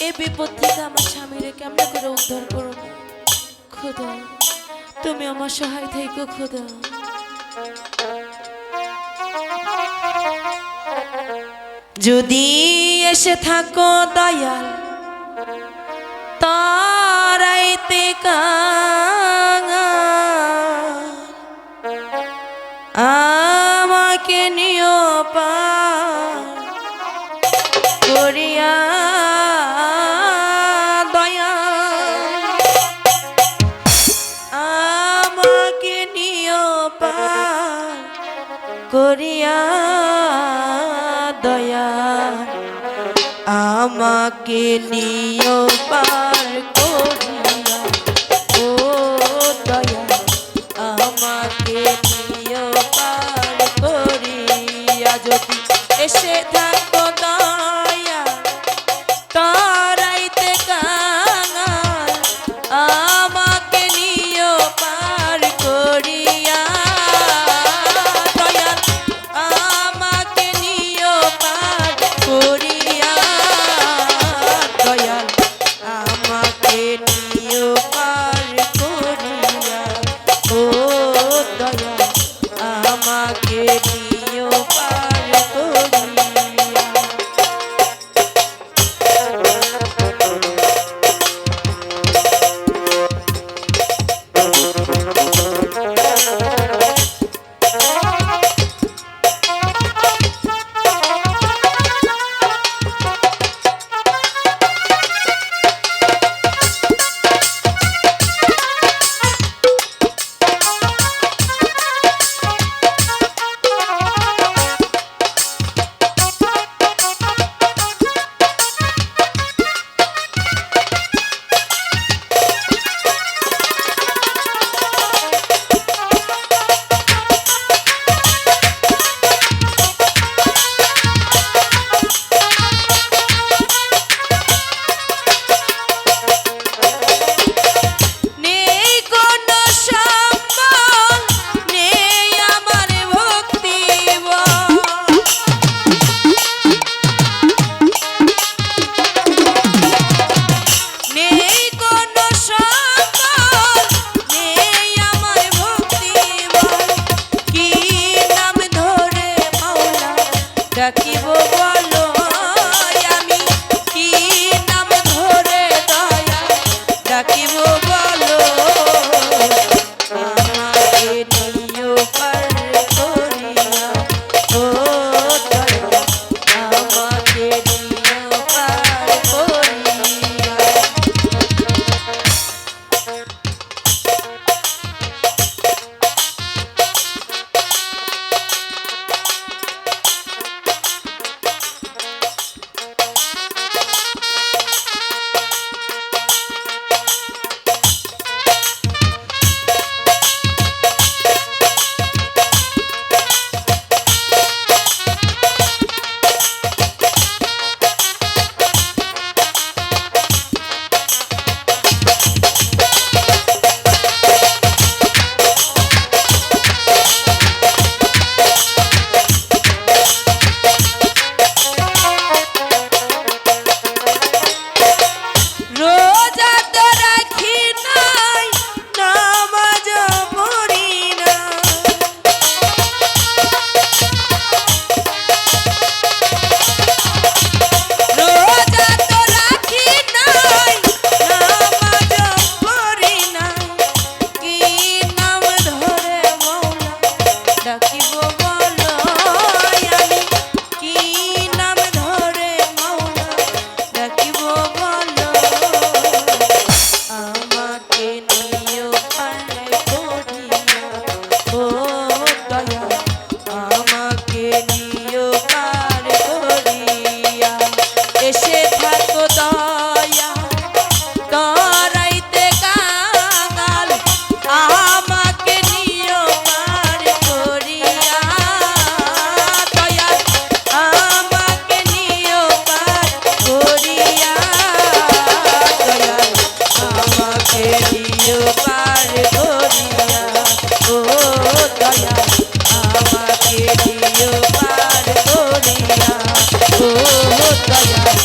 এই বিপদ থেকে আমার স্বামীরে কেমন করে উদ্ধার করো খোদা তুমি আমার সহায় থেকো খোদা যদি এসে থাকো দয়াল তারাইতে কাঙাল করিয়া দয়া আমাকে নিয়ে পার aqui Jaya